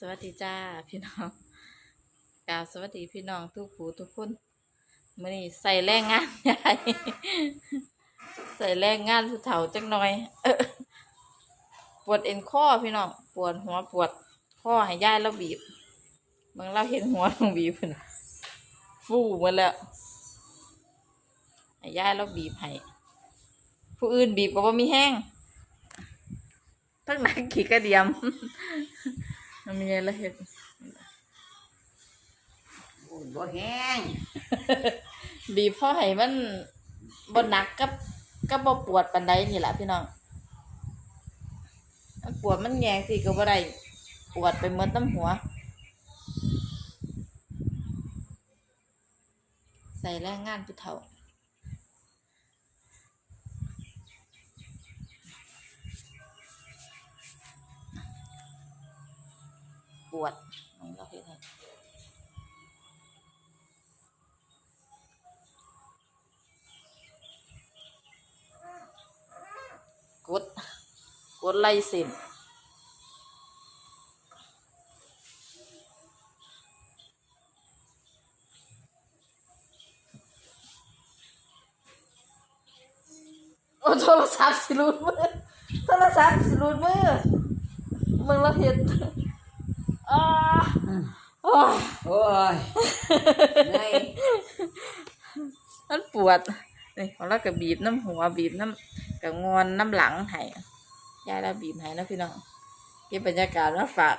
สวัสดีจ้าพี่น้องกล่าวสวัสดีพี่น้องทุกผู้ทุกคนมื่อนี้ใส่แรงงานใหญ่ใส่แรงงานผู้เฒ่าจังหน่อยปวดเอ็นข้อพี่น้องปวดหัวปวดข้อให้ย่ายแล้วบีบเมื่อเราเห็นหัวต้องบีบพุ่นน่ะฟูหมดแล้วให้ย่ายแล้วบีบให้ผู้อื่นบีบก็บ่มีแห้งทั้งนักขี่กระเดียม นมีอะไรเห็นโอ้ยบ่แห้งบีบพ่อให้มันบนหนักกับกับบ่ปวดปันใดนี่แหละพี่น้องมันปวดมันแยงสิก็บ่ได้ปวดไปหมดน้ำหัว ใส่แรงงานผู้เฒ่า กด กดไล่เส้นโอ้โทรศัพท์สิรูดมือโทรศัพท์สิรูดมือมึงเราเห็นอ่าโอ้ยโอ้ยเหนื่อยมันปวดนี่ของเราก็บีบน้ำหัวบีบน้ำ กับงอนน้ำหลังให้ยายเราบีบให้นะพี่น้องเก็บบรรยากาศมาฝาก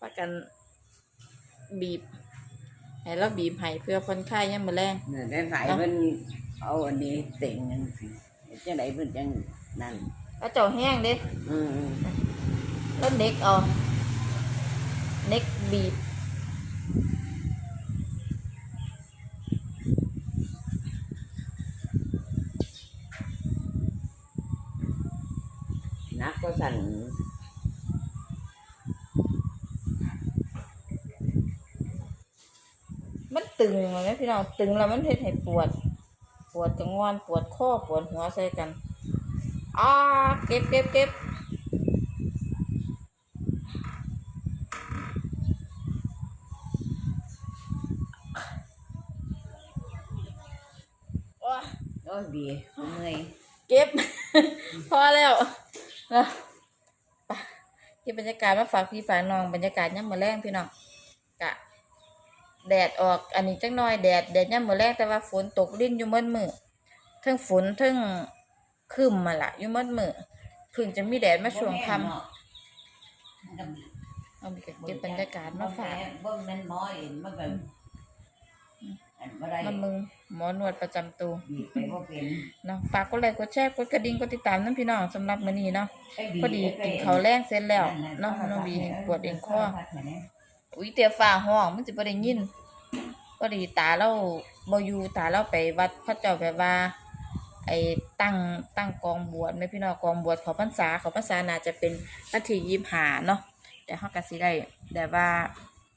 ฝากกันบีบให้เราบีบให้เพื่อคนไข้ยังมือแรงเนี่ยได้สายเพิ่นเอาอันนี้เต่งนั่นสิจังไดเพิ่นจังนั่นแล้วเจ้าแห้งเด้อืม แล้วเน็กเอาเน็กบีบ สั่นมันตึงเลยนะพี่น้องตึงแล้วมันเฮ็ดให้ปวด ปวดจะงอนปวดข้อปวดหัวใส่กันอ่าเก็บเก็บเก็บโอ้ยโอ้ยบีเหนื่อยเก็บ พอแล้วนะไป เก็บบรรยากาศมาฝากพี่ฝากน้องบรรยากาศย่ำมือแรงพี่น้องกะแดดออกอันนี้จังน้อยแดดแดดย่ำมือแรงแต่ว่าฝนตกลิ้นอยู่มืดมือเทั้งฝนเทั้งครึมมาละอยู่มืดมือเพิ่งจะมีแดดมาช่วงค่ำเอาไปเก็บบรรยากาศมาฝาก เบิ่งนั่นหมอเห็นมันก็ อันบ่ได้มามึงหมอนวดประจำตัวบีบไปบ่เป็นเนาะฝากกดไลค์กดแชร์กดกระดิ่งกดติดตามนั่นพี่น้องสำหรับมื้อนี้เนาะไบีพอดีกินข้าวแรงเสร็จแล้วเนาะน้องบีปวดเองคออุ้ยเตียฟ้าห้องมันสิบ่ได้ยินพอดีตาเราบ่อยู่ตาเราไปวัดเขาเจ้าแบบว่า ไอ้ตั้งตั้งกองบวชแม่พี่น้องกองบวชเขาพรรษาเขาพรรษาน่าจะเป็นนาทียี่หาเนาะแต่เฮาก็สิได้แต่ว่า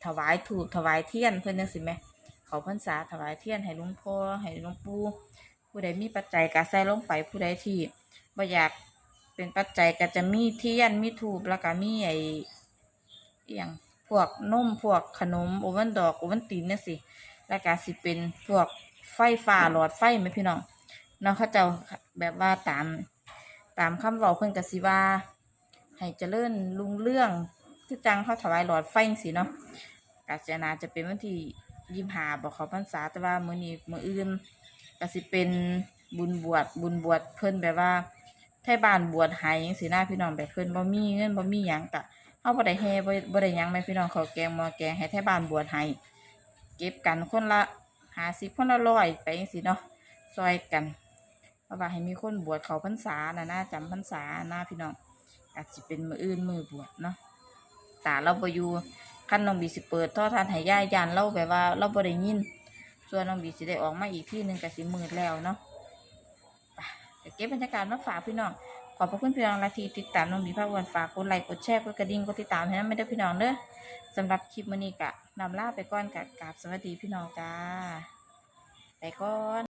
ถวายถูกถวายเทียนเพิ่นจังซี่แหม เขาพรรษาถวายเทียนให้หลวงพ่อให้หลวงปู่ผู้ใดมีปัจจัยก็ใส่ลงไปผู้ใดที่บ่อยากเป็นปัจจัยก็จะมีเทียนมีถูปแล้วก็มีไอ้อหย่างพวกนมพวกขนมโอวันดอกโอวันตีนเนี่ยสิแล้วก็สิเป็นพวกไฟฟ้าหลอดไฟไหมพี่น้องเนาะเขาเจ้าแบบว่าตามตามคำบอกเพิ่อนกสิว่าให้เจริญรุ่งเรื่องคือจังเขาถวายหลอดไฟสิเนาะกาจนาจะเป็นวันที่ ยิมหาบอกเขาพรรษาแต่ว่ามื้อนี้มื้ออื่นก็สิเป็นบุญบวชบุญบวชเพิ่นแบบว่าไทบ้านบวชให้จังซี่นะพี่น้องแบบเพิ่นบ่มีเงินบ่มีหยังก็เฮาบ่ได้แฮ่บ่บ่ได้หยังแม่พี่น้องเขาแกงมอแกงให้ไทบ้านบวชให้เก็บกันคนละ50คนละร้อยไปจังซี่เนาะซอยกันเพราะว่าให้มีคนบวชเขาพรรษานะนะจำพรรษาหนะพี่น้องอาจจะเป็นมืออื่นมือบวชเนาะตาเราบอยู่ ขั้นน้องบีสิเปิดท่อทานห้ย่ายยานเราแบบว่าเราบริยิน ส่วนน้องบีสิได้ออกมาอีกที่หนึ่งกับสิมืดแล้วเนาะไปเก็บบรรยากาศมาฝากพี่น้อง ขอบพระคุณพี่น้องละทีติดตามน้องบีภาควันฝากกดไลค์กดแชร์กดกระดิ่งกดติดตามให้นะไม่ได้พี่น้องเด้อสำหรับคลิปมื้อนี้กะนำลาไปก่อนกับกราบสวัสดีพี่น้องจ้าไปก่อน